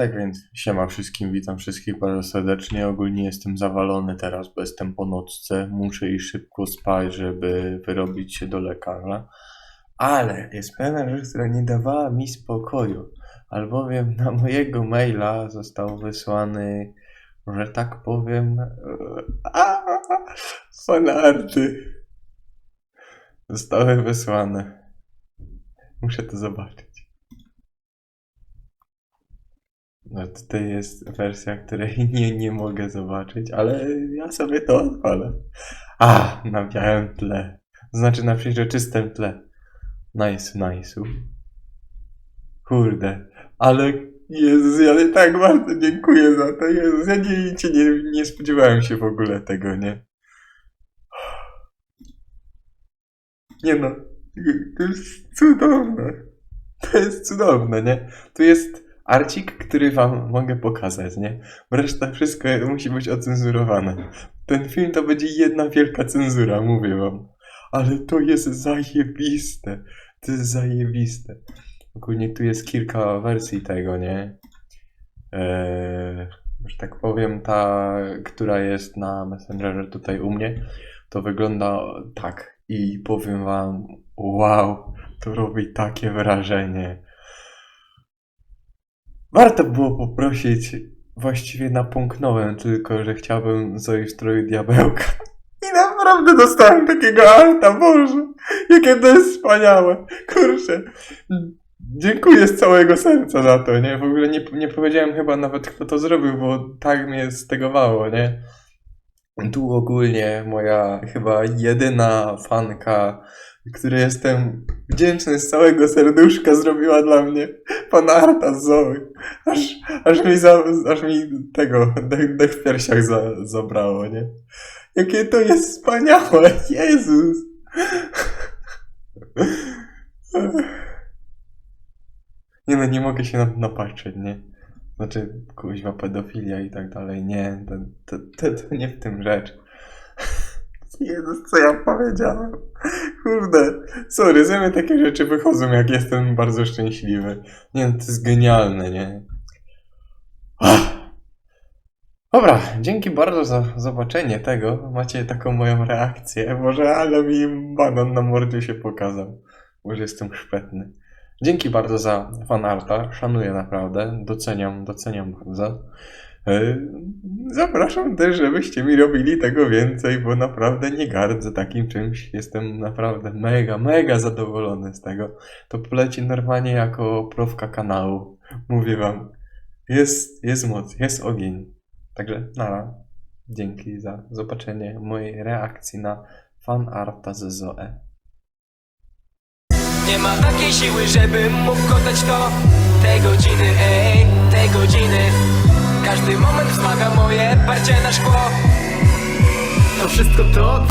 Tak więc siema wszystkim, witam wszystkich bardzo serdecznie. Ogólnie jestem zawalony teraz, bo jestem po nocce. Muszę iść szybko spać, żeby wyrobić się do lekarza. Ale jest pewna rzecz, która nie dawała mi spokoju, albowiem na mojego maila został wysłany, że tak powiem, a, fanarty. Zostały wysłane. Muszę to zobaczyć. No tutaj jest wersja, której nie, nie mogę zobaczyć, ale ja sobie to odpalę. A, na białym tle. Znaczy na przejrzystym tle. Nice, nice. Kurde, ale Jezus, ja tak bardzo dziękuję za to. Jezus, ja nie, nie, nie spodziewałem się w ogóle tego, nie? Nie no, to jest cudowne. To jest cudowne, nie? Tu jest arcik, który wam mogę pokazać, nie? Reszta wszystko musi być ocenzurowane. Ten film to będzie jedna wielka cenzura, mówię wam. Ale to jest zajebiste. To jest zajebiste. Ogólnie tu jest kilka wersji tego, nie? Eee, że tak powiem, ta, która jest na Messengerze tutaj u mnie, to wygląda tak. I powiem wam, wow, to robi takie wrażenie. Warto było poprosić, właściwie napomknąłem tylko, że chciałbym stroju diabełka. I naprawdę dostałem takiego alta, Boże, jakie to jest wspaniałe. Kurczę, dziękuję z całego serca za to, nie? W ogóle nie, nie powiedziałem chyba nawet, kto to zrobił, bo tak mnie stegowało, nie? Tu ogólnie moja chyba jedyna fanka, której jestem wdzięczny z całego serduszka, zrobiła dla mnie fanarta z Zoe. Aż, aż, mi, za, aż mi tego dech, dech w piersiach za, zabrało, nie? Jakie to jest wspaniałe! Jezus! Nie no, nie mogę się na to napatrzeć, nie? Znaczy, kuźwa, pedofilia i tak dalej. Nie, to, to, to, to nie w tym rzecz. Jezus, co ja powiedziałem? Kurde, sorry, ze mnie takie rzeczy wychodzą, jak jestem bardzo szczęśliwy. Nie no, to jest genialne, nie? Ach. Dobra, dzięki bardzo za zobaczenie tego. Macie taką moją reakcję. Może, ale mi banan na mordzie się pokazał. Może jestem szpetny. Dzięki bardzo za fanarta. Szanuję naprawdę. Doceniam, doceniam bardzo. E, Zapraszam też, żebyście mi robili tego więcej, bo naprawdę nie gardzę takim czymś. Jestem naprawdę mega, mega zadowolony z tego. To poleci normalnie jako profka kanału. Mówię wam. Jest, jest moc, jest ogień. Także nara. Dzięki za zobaczenie mojej reakcji na fan arta z Zoe. Nie ma takiej siły, żebym mógł oddać to Te godziny, ej, te godziny Każdy moment wzmaga moje parcie na szkło. To wszystko to